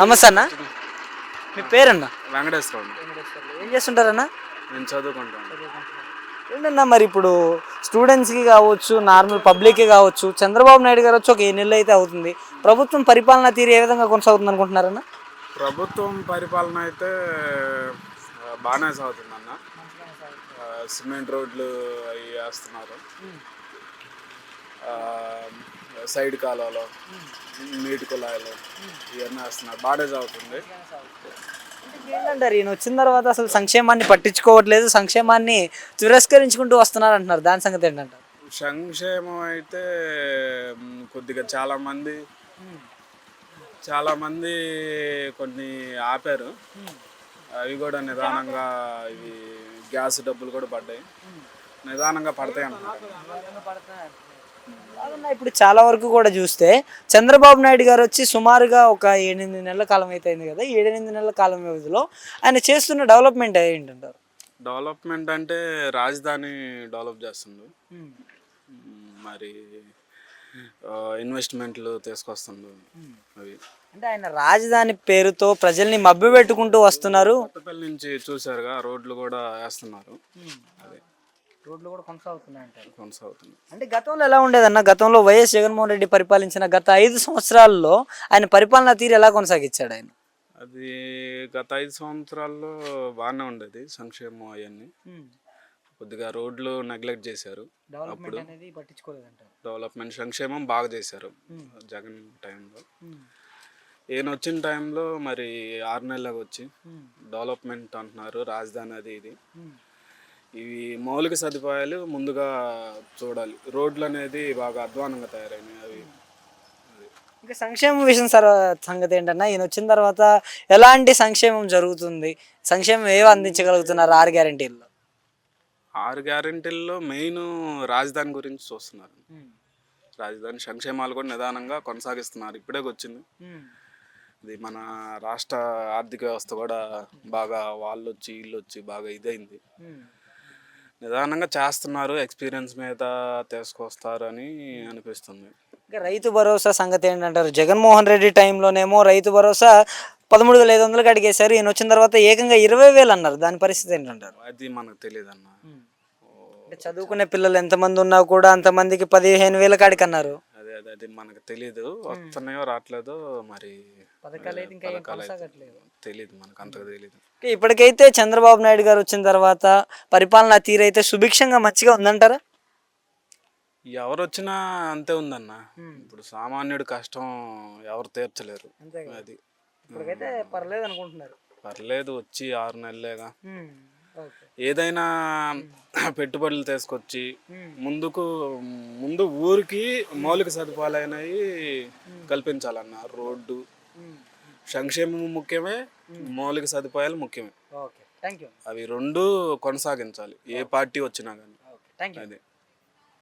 నమస్తే అన్న. మీ పేరన్న? వెంకటేశ్వరం ఏం చేస్తుంటారన్న? నేను చదువుకుంటాను. ఏంటన్నా మరి ఇప్పుడు స్టూడెంట్స్కి కావచ్చు నార్మల్ పబ్లిక్కి కావచ్చు చంద్రబాబు నాయుడు గారు వచ్చి ఒక ఏ నెలలు అయితే అవుతుంది. ప్రభుత్వం పరిపాలన తీరు ఏ విధంగా కొనసాగుతుంది అనుకుంటున్నారన్న? ప్రభుత్వం పరిపాలన అయితే బాగానే సాగుతుంది అన్న సిమెంట్ రోడ్లు అవి వేస్తున్నారు. సైడ్ కాలువలు నీటి కుళాయిలు ఇవన్నీ వేస్తున్నారు. బాగానే సాగుతుంది ఏంటంటారు ఈయన వచ్చిన తర్వాత అసలు సంక్షేమాన్ని పట్టించుకోవట్లేదు సంక్షేమాన్ని తిరస్కరించుకుంటూ వస్తున్నారు అంటున్నారు దాని సంగతి ఏంటంటారు? సంక్షేమం అయితే కొద్దిగా చాలా మంది చాలా మంది కొన్ని ఆపారు. అవి కూడా నిదానంగా ఇవి గ్యాస్ డబ్బులు కూడా పడ్డాయి. నిదానంగా పడతాయి అంటున్నారు. కాదన్నా, ఇప్పుడు చాలా వరకు కూడా చూస్తే చంద్రబాబు నాయుడు గారు వచ్చి సుమారుగా ఒక ఎనిమిది నెలల కాలం అయితే అయింది కదా ఈ ఎనిమిది నెలల కాలం వ్యవధిలో ఆయన చేస్తున్న డెవలప్మెంట్ ఏంటంటారు? డెవలప్మెంట్ అంటే రాజధాని డెవలప్ చేస్తుండు. మ్, మరి ఇన్వెస్ట్మెంట్లు తీసుకొస్తుండు అవి. అంటే ఆయన రాజధాని పేరుతో ప్రజల్ని మభ్య పెట్టుకుంటూ వస్తున్నారు నుంచి చూసారుగా రోడ్లు కూడా వేస్తున్నారు. అదే. రోడ్లు కూడా కొనసాగుతున్నాయి. అంటారు కొనసాగుతుంది అంటే గతంలో ఎలా ఉండేదన్న? గతంలో వైఎస్ జగన్మోహన్ రెడ్డి పరిపాలించిన గత ఐదు సంవత్సరాల్లో ఆయన పరిపాలన తీరు ఎలా కొనసాగించాడు ఆయన? అది గత ఐదు సంవత్సరాల్లో బాగానే ఉండేది సంక్షేమం అవన్నీ. కొద్దిగా రోడ్లు నెగ్లెక్ట్ చేశారు. అప్పుడు డెవలప్మెంట్ సంక్షేమం బాగా చేశారు జగన్ టైంలో. ఈయన వచ్చిన టైంలో మరి ఆరు నెలలకు వచ్చి డెవలప్మెంట్ అంటున్నారు రాజధాని అది ఇది. ఇవి మౌలిక సదుపాయాలు ముందుగా చూడాలి. రోడ్లు అనేది బాగా అధ్వానంగా తయారైనాయి అవి. ఇంకా సంక్షేమం విషయం సర్ సంగతి ఏంటన్నా ఈయన వచ్చిన తర్వాత ఎలాంటి సంక్షేమం జరుగుతుంది? సంక్షేమం ఏవి అందించగలుగుతున్నారు ఆరు గ్యారంటీల్లో? ఆరు గ్యారెంటీల్లో మెయిన్ రాజధాని గురించి చూస్తున్నారు. రాజధాని సంక్షేమాలు కూడా నిదానంగా కొనసాగిస్తున్నారు. ఇప్పుడే వచ్చింది ఇది మన రాష్ట్ర ఆర్థిక వ్యవస్థ కూడా బాగా వాళ్ళు వచ్చి వీళ్ళు వచ్చి బాగా ఇదైంది. నిదానంగా చేస్తున్నారు ఎక్స్పీరియన్స్ మీద తీసుకొస్తారు అని అనిపిస్తుంది. ఇంకా రైతు భరోసా సంగతి ఏంటంటారు? జగన్మోహన్ రెడ్డి టైంలోనేమో రైతు భరోసా పదమూడు వేల ఐదు వందలకి అడిగేశారు. ఈయన వచ్చిన తర్వాత ఏకంగా ఇరవై వేలు అన్నారు. దాని పరిస్థితి ఏంటంటారు? అది మనకు తెలియదు అన్న అంటే చదువుకునే పిల్లలు ఎంతమంది ఉన్నా కూడా అంతమందికి పదిహేను వేల కాడికి అన్నారు అదే అదే మనకు తెలీదు. వస్తున్నాయో రావట్లేదో మరి. తెలీదు మనకు అంతగా ఓకే, ఇప్పటికైతే చంద్రబాబు నాయుడు గారు వచ్చిన తర్వాత పరిపాలనా తీరైతే సుభిక్షంగా మంచిగా ఉందంటారా? ఎవరు వచ్చినా అంతే ఉందన్న. ఇప్పుడు సామాన్యుడి కష్టం ఎవరు తీర్చలేరు. అది. పర్లేదు అనుకుంటున్నారు పర్లేదు వచ్చి ఆరు నెలలేగా. ఏదైనా పెట్టుబడులు తీసుకొచ్చి ముందుకు ముందు ఊరికి మౌలిక సదుపాయాలు అనేవి కల్పించాలన్న. రోడ్డు సంక్షేమం ముఖ్యమే మౌలిక సదుపాయాలు ముఖ్యమే. అవి రెండు కొనసాగించాలి. ఏ పార్టీ వచ్చినా కానీ అదే.